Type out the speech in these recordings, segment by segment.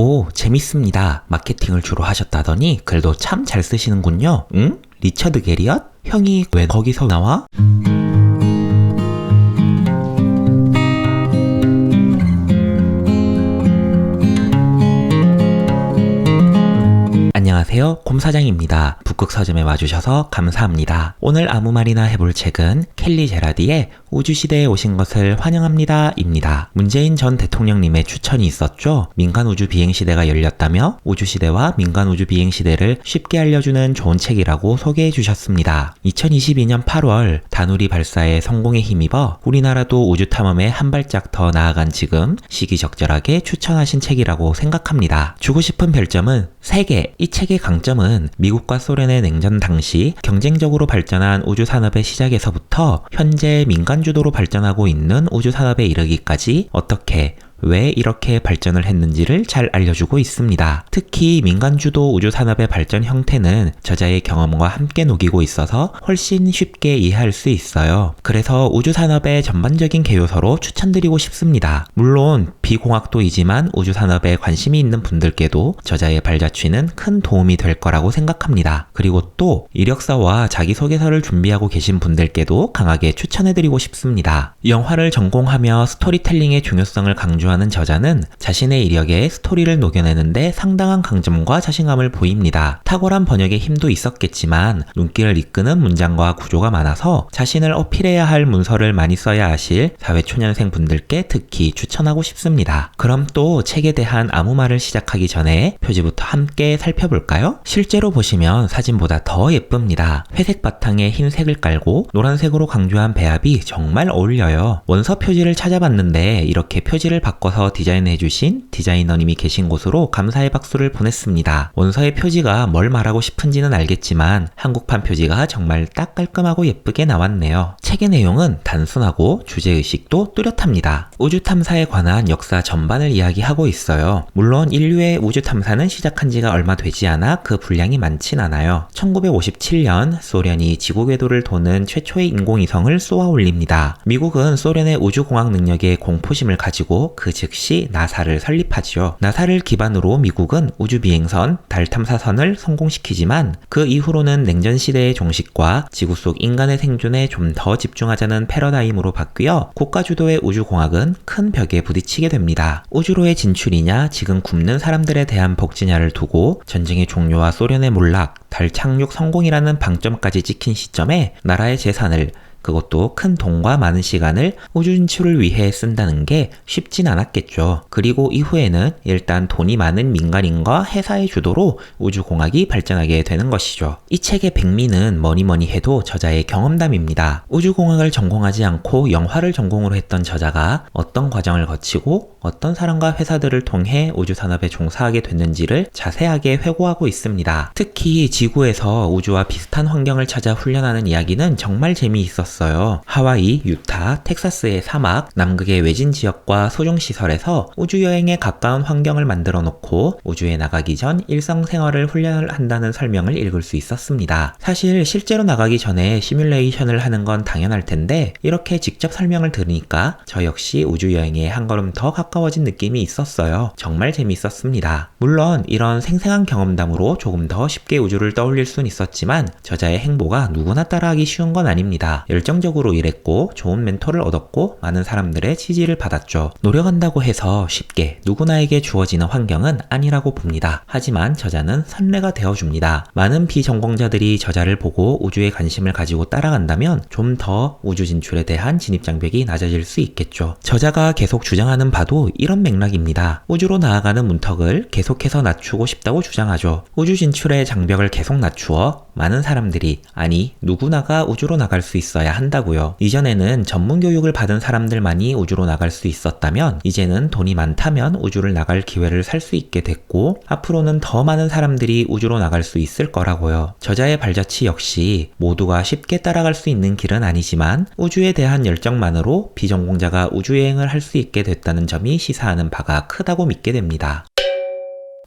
오, 재밌습니다. 마케팅을 주로 하셨다더니 글도 참 잘 쓰시는군요. 응? 리처드 게리엇? 형이 왜 거기서 나와? 안녕하세요. 곰사장입니다. 북극 서점에 와주셔서 감사합니다. 오늘 아무 말이나 해볼 책은 켈리 제라디의 우주시대에 오신 것을 환영합니다. 입니다. 문재인 전 대통령님의 추천이 있었죠. 민간 우주 비행 시대가 열렸다며 우주 시대와 민간 우주 비행 시대를 쉽게 알려주는 좋은 책이라고 소개해 주셨습니다. 2022년 8월 다누리 발사의 성공에 힘입어 우리나라도 우주 탐험에 한 발짝 더 나아간 지금 시기적절하게 추천하신 책이라고 생각합니다. 주고 싶은 별점은 3개. 이 책의 강점은 미국과 소련의 냉전 당시 경쟁적으로 발전한 우주 산업의 시작에서부터 현재 민간 주도로 발전하고 있는 우주 산업에 이르기까지 어떻게 왜 이렇게 발전을 했는지를 잘 알려주고 있습니다. 특히 민간주도 우주산업의 발전 형태는 저자의 경험과 함께 녹이고 있어서 훨씬 쉽게 이해할 수 있어요. 그래서 우주산업의 전반적인 개요서로 추천드리고 싶습니다. 물론 비공학도이지만 우주산업에 관심이 있는 분들께도 저자의 발자취는 큰 도움이 될 거라고 생각합니다. 그리고 또 이력서와 자기소개서를 준비하고 계신 분들께도 강하게 추천해드리고 싶습니다. 영화를 전공하며 스토리텔링의 중요성을 강조 강조하는 저자는 자신의 이력에 스토리를 녹여내는데 상당한 강점과 자신감을 보입니다. 탁월한 번역의 힘도 있었겠지만 눈길을 이끄는 문장과 구조가 많아서 자신을 어필해야 할 문서를 많이 써야 하실 사회초년생 분들께 특히 추천하고 싶습니다. 그럼 또 책에 대한 아무 말을 시작하기 전에 표지부터 함께 살펴볼까요? 실제로 보시면 사진보다 더 예쁩니다. 회색 바탕에 흰색을 깔고 노란색으로 강조한 배합이 정말 어울려요. 원서 표지를 찾아봤는데 이렇게 표지를 바꿔 바꿔서 디자인해주신 디자이너님이 계신 곳으로 감사의 박수를 보냈습니다. 원서의 표지가 뭘 말하고 싶은지는 알겠지만 한국판 표지가 정말 딱 깔끔하고 예쁘게 나왔네요. 책의 내용은 단순하고 주제의식도 뚜렷합니다. 우주 탐사에 관한 역사 전반을 이야기하고 있어요. 물론 인류의 우주 탐사는 시작한 지가 얼마 되지 않아 그 분량이 많진 않아요. 1957년 소련이 지구 궤도를 도는 최초의 인공위성을 쏘아 올립니다. 미국은 소련의 우주공학 능력에 공포심을 가지고 그 즉시 나사를 설립하지요. 나사를 기반으로 미국은 우주 비행선, 달 탐사선을 성공시키지만 그 이후로는 냉전 시대의 종식과 지구 속 인간의 생존에 좀 더 집중하자는 패러다임으로 바뀌어 국가 주도의 우주 공학은 큰 벽에 부딪히게 됩니다. 우주로의 진출이냐, 지금 굶는 사람들에 대한 복지냐를 두고 전쟁의 종료와 소련의 몰락, 달 착륙 성공이라는 방점까지 찍힌 시점에 나라의 재산을 그것도 큰 돈과 많은 시간을 우주 진출을 위해 쓴다는 게 쉽진 않았겠죠. 그리고 이후에는 일단 돈이 많은 민간인과 회사의 주도로 우주공학이 발전하게 되는 것이죠. 이 책의 백미는 뭐니 뭐니 해도 저자의 경험담입니다. 우주공학을 전공하지 않고 영화를 전공으로 했던 저자가 어떤 과정을 거치고 어떤 사람과 회사들을 통해 우주산업에 종사하게 됐는지를 자세하게 회고하고 있습니다. 특히 지구에서 우주와 비슷한 환경을 찾아 훈련하는 이야기는 정말 재미있었어요. 하와이, 유타, 텍사스의 사막, 남극의 외진 지역과 소중시설에서 우주 여행에 가까운 환경을 만들어 놓고 우주에 나가기 전 일상생활을 훈련을 한다는 설명을 읽을 수 있었습니다. 사실 실제로 나가기 전에 시뮬레이션을 하는 건 당연할 텐데 이렇게 직접 설명을 들으니까 저 역시 우주 여행에 한 걸음 더 가까워진 느낌이 있었어요. 정말 재미있었습니다. 물론 이런 생생한 경험담으로 조금 더 쉽게 우주를 떠올릴 순 있었지만 저자의 행보가 누구나 따라하기 쉬운 건 아닙니다. 열정적으로 일했고 좋은 멘토를 얻었고 많은 사람들의 지지를 받았죠. 노력한다고 해서 쉽게 누구나에게 주어지는 환경은 아니라고 봅니다. 하지만 저자는 선례가 되어줍니다. 많은 비전공자들이 저자를 보고 우주에 관심을 가지고 따라간다면 좀 더 우주 진출에 대한 진입 장벽이 낮아질 수 있겠죠. 저자가 계속 주장하는 바도 이런 맥락입니다. 우주로 나아가는 문턱을 계속해서 낮추고 싶다고 주장하죠. 우주 진출의 장벽을 계속 낮추어 많은 사람들이 아니 누구나가 우주로 나갈 수 있어야 한다고요. 이전에는 전문 교육을 받은 사람들만이 우주로 나갈 수 있었다면 이제는 돈이 많다면 우주를 나갈 기회를 살 수 있게 됐고 앞으로는 더 많은 사람들이 우주로 나갈 수 있을 거라고요. 저자의 발자취 역시 모두가 쉽게 따라갈 수 있는 길은 아니지만 우주에 대한 열정만으로 비전공자가 우주여행을 할 수 있게 됐다는 점이 시사하는 바가 크다고 믿게 됩니다.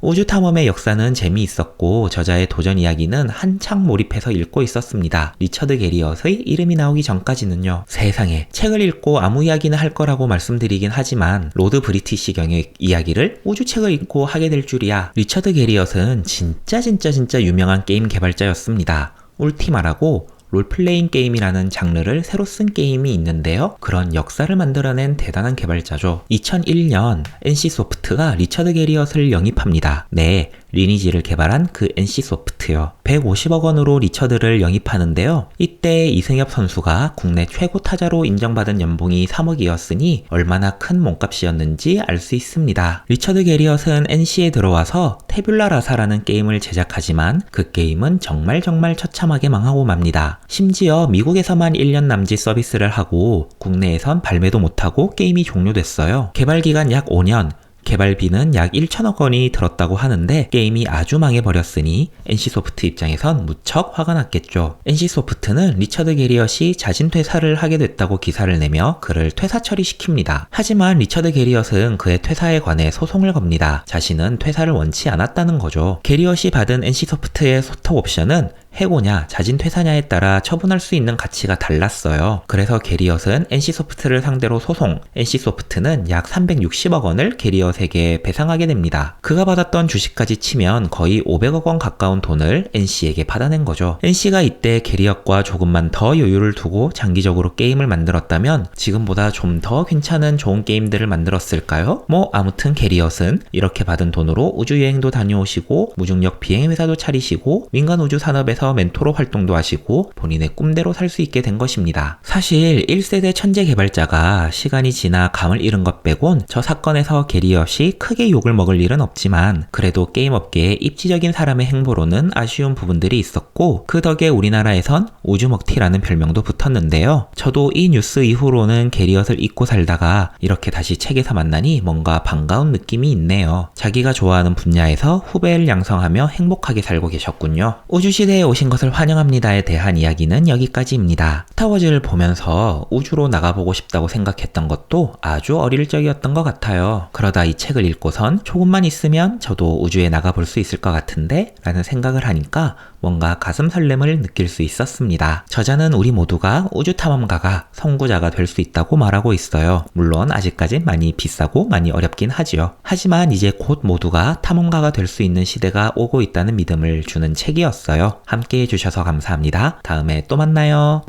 우주 탐험의 역사는 재미있었고 저자의 도전 이야기는 한창 몰입해서 읽고 있었습니다. 리처드 게리엇의 이름이 나오기 전까지는요. 세상에 책을 읽고 아무 이야기나 할 거라고 말씀드리긴 하지만 로드 브리티시 경의 이야기를 우주책을 읽고 하게 될 줄이야. 리처드 게리엇은 진짜 진짜 진짜 유명한 게임 개발자였습니다. 울티마라고 롤플레잉 게임이라는 장르를 새로 쓴 게임이 있는데요. 그런 역사를 만들어낸 대단한 개발자죠. 2001년 NC소프트가 리처드 게리엇을 영입합니다. 네, 리니지를 개발한 그 NC소프트요. 150억 원으로 리처드를 영입하는데요. 이때 이승엽 선수가 국내 최고 타자로 인정받은 연봉이 3억이었으니 얼마나 큰 몸값이었는지 알 수 있습니다. 리처드 게리엇은 NC에 들어와서 테뷸라 라사라는 게임을 제작하지만 그 게임은 정말 정말 처참하게 망하고 맙니다. 심지어 미국에서만 1년 남짓 서비스를 하고 국내에선 발매도 못하고 게임이 종료됐어요. 개발 기간 약 5년, 개발비는 약 1천억 원이 들었다고 하는데 게임이 아주 망해버렸으니 NC소프트 입장에선 무척 화가 났겠죠. NC소프트는 리처드 게리엇이 자진 퇴사를 하게 됐다고 기사를 내며 그를 퇴사 처리시킵니다. 하지만 리처드 게리엇은 그의 퇴사에 관해 소송을 겁니다. 자신은 퇴사를 원치 않았다는 거죠. 게리엇이 받은 NC소프트의 소톡 옵션은 해고냐, 자진 퇴사냐에 따라 처분할 수 있는 가치가 달랐어요. 그래서 게리엇은 NC소프트를 상대로 소송, NC소프트는 약 360억 원을 게리엇에게 배상하게 됩니다. 그가 받았던 주식까지 치면 거의 500억 원 가까운 돈을 NC에게 받아낸 거죠. NC가 이때 게리엇과 조금만 더 여유를 두고 장기적으로 게임을 만들었다면 지금보다 좀 더 괜찮은 좋은 게임들을 만들었을까요? 뭐 아무튼 게리엇은 이렇게 받은 돈으로 우주여행도 다녀오시고 무중력 비행 회사도 차리시고 민간 우주 산업에서 멘토로 활동도 하시고 본인의 꿈대로 살 수 있게 된 것입니다. 사실 1세대 천재 개발자가 시간이 지나 감을 잃은 것 빼곤 저 사건에서 게리엇이 크게 욕을 먹을 일은 없지만 그래도 게임 업계의 입지적인 사람의 행보로는 아쉬운 부분들이 있었고 그 덕에 우리나라에선 우주먹튀라는 별명도 붙었는데요. 저도 이 뉴스 이후로는 게리엇을 잊고 살다가 이렇게 다시 책에서 만나니 뭔가 반가운 느낌이 있네요. 자기가 좋아하는 분야에서 후배를 양성하며 행복하게 살고 계셨군요. 우주시대에 오신 것을 환영합니다에 대한 이야기는 여기까지입니다. 스타워즈를 보면서 우주로 나가보고 싶다고 생각했던 것도 아주 어릴 적이었던 것 같아요. 그러다 이 책을 읽고선 조금만 있으면 저도 우주에 나가볼 수 있을 것 같은데? 라는 생각을 하니까 뭔가 가슴 설렘을 느낄 수 있었습니다. 저자는 우리 모두가 우주 탐험가가 선구자가 될 수 있다고 말하고 있어요. 물론 아직까진 많이 비싸고 많이 어렵긴 하지요. 하지만 이제 곧 모두가 탐험가가 될 수 있는 시대가 오고 있다는 믿음을 주는 책이었어요. 함께 해주셔서 감사합니다. 다음에 또 만나요.